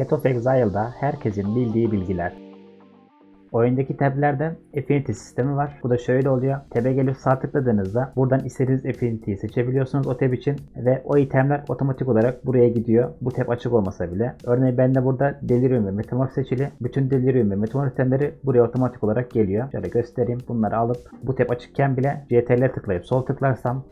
Path of Exile'da herkesin bildiği bilgiler. Oyundaki tablerde Affinity sistemi var. Bu da şöyle oluyor. Tab'e gelip sağ tıkladığınızda buradan istediğiniz Affinity'yi seçebiliyorsunuz o tab için ve o itemler otomatik olarak buraya gidiyor. Bu tab açık olmasa bile. Örneğin bende burada Delirium ve Metamorph seçili. Bütün Delirium ve Metamorph itemleri buraya otomatik olarak geliyor. Şöyle göstereyim. Bunları alıp bu tab açıkken bile CTRL tıklayıp sol tıklarsam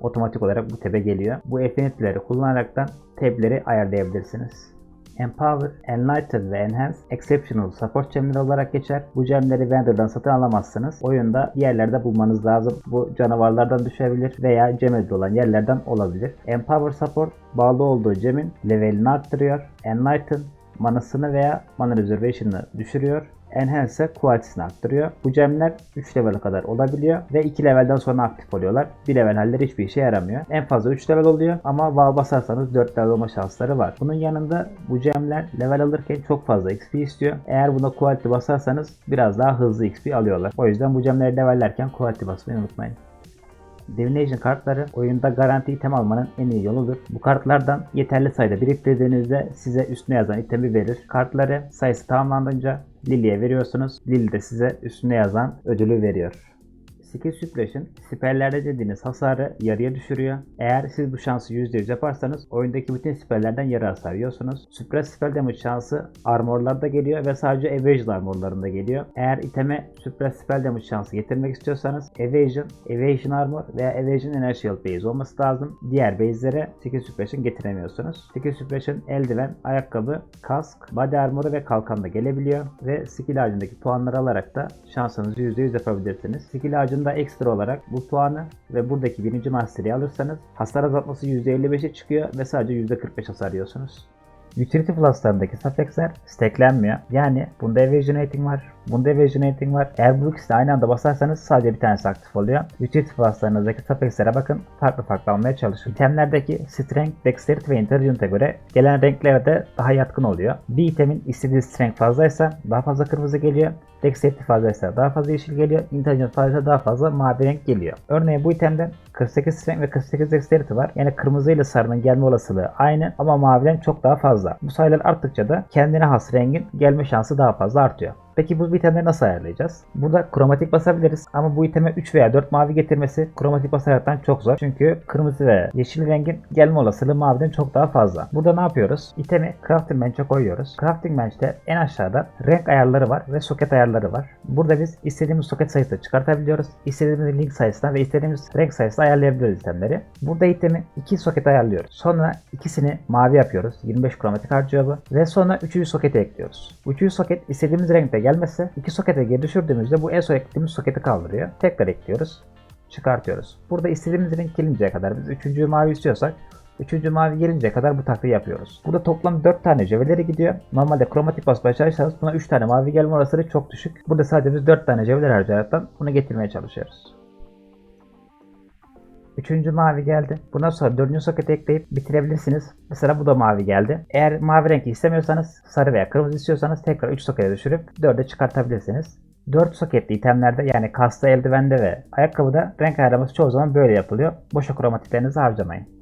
otomatik olarak bu tab'e geliyor. Bu affinity'leri kullanaraktan tab'leri ayarlayabilirsiniz. Empower, Enlighten ve Enhance Exceptional Support gemleri olarak geçer. Bu gemleri vendor'dan satın alamazsınız. Oyunda bir yerlerde bulmanız lazım. Bu canavarlardan düşebilir veya gemedi olan yerlerden olabilir. Empower Support bağlı olduğu gemin levelini arttırıyor. Enlighten manasını veya mana reservation'ını düşürüyor. Enhance quality'sini arttırıyor. Bu gemler 3 level'e kadar olabiliyor ve 2 levelden sonra aktif oluyorlar. 1 level halleri hiçbir işe yaramıyor. En fazla 3 level oluyor ama wow basarsanız 4 level olma şansları var. Bunun yanında bu gemler level alırken çok fazla XP istiyor. Eğer buna quality basarsanız biraz daha hızlı XP alıyorlar. O yüzden bu gemleri levellerken quality basmayı unutmayın. Divination kartları oyunda garanti item almanın en iyi yoludur. Bu kartlardan yeterli sayıda biriktirdiğinizde size üstüne yazan itemi verir. Kartları sayısı tamamlandınca Lily'e veriyorsunuz. Lily de size üstüne yazan ödülü veriyor. Skill Suppression, siperlerde dediğiniz hasarı yarıya düşürüyor. Eğer siz bu şansı %100 yaparsanız oyundaki bütün siperlerden yarı hasar yiyorsunuz. Suppress spell damage şansı armorlarda geliyor ve sadece evasion armorlarında geliyor. Eğer iteme Suppress spell damage şansı getirmek istiyorsanız evasion, evasion armor veya evasion inertial base olması lazım. Diğer base'lere Skill Suppression getiremiyorsunuz. Skill Suppression eldiven, ayakkabı, kask, body armoru ve kalkan da gelebiliyor ve skill ağacındaki puanları alarak da şansınızı %100 yapabilirsiniz. Skill ağacında ekstra olarak bu puanı ve buradaki birinci mastery'i alırsanız hasar azaltması %55'e çıkıyor ve sadece %45 hasar yiyorsunuz. Utility Plus'larındaki suffixler stacklenmiyor. Yani bunda evasion rating var, bunda evasion rating var. Eğer bu ikisini aynı anda basarsanız sadece bir tanesi aktif oluyor. Utility Plus'larınızdaki suffixlere bakın. Farklı farklı almaya çalışın. İtemlerdeki Strength, Dexterity ve Intelligence'e göre gelen renklere de daha yatkın oluyor. Bir itemin istediği Strength fazlaysa daha fazla kırmızı geliyor. Dexterity fazlaysa daha fazla yeşil geliyor. Intelligence fazlaysa daha fazla mavi renk geliyor. Örneğin bu itemden 48 Strength ve 48 Dexterity var. Yani kırmızı ile sarının gelme olasılığı aynı ama maviden çok daha fazla. Bu sayılar arttıkça da kendine has rengin gelme şansı daha fazla artıyor. Peki bu itemleri nasıl ayarlayacağız? Burada kromatik basabiliriz ama bu iteme 3 veya 4 mavi getirmesi kromatik basaraktan çok zor. Çünkü kırmızı ve yeşil rengin gelme olasılığı maviden çok daha fazla. Burada ne yapıyoruz? İtemi crafting bench'e koyuyoruz. Crafting bench'te en aşağıda renk ayarları var ve soket ayarları var. Burada biz istediğimiz soket sayısını çıkartabiliyoruz. İstediğimiz link sayısına ve istediğimiz renk sayısına ayarlayabiliyoruz itemleri. Burada itemi 2 soket ayarlıyoruz. Sonra ikisini mavi yapıyoruz. 25 kromatik harcıyor bu. Ve sonra 3. soketi ekliyoruz. 3. soket istediğimiz renkte gelmezse iki sokete geri düşürdüğümüzde bu en son eklediğimiz soketi kaldırıyor. Tekrar ekliyoruz. Çıkartıyoruz. Burada istediğimiz renk gelinceye kadar biz üçüncü mavi istiyorsak Üçüncü mavi gelinceye kadar bu taktiği yapıyoruz. Burada toplam 4 tane jöveleri gidiyor. Normalde kromatik basmaya çalışırsanız buna 3 tane mavi gelme olasılığı çok düşük. Burada sadece biz 4 tane jöveler harcayaraktan bunu getirmeye çalışıyoruz. Üçüncü mavi geldi. Bundan sonra dördüncü soketi ekleyip bitirebilirsiniz. Mesela bu da mavi geldi. Eğer mavi rengi istemiyorsanız sarı veya kırmızı istiyorsanız tekrar 3 sokete düşürüp 4'e çıkartabilirsiniz. 4 soketli itemlerde yani kasta eldivende ve ayakkabıda renk ayarlaması çoğu zaman böyle yapılıyor. Boşa kromatiklerinizi harcamayın.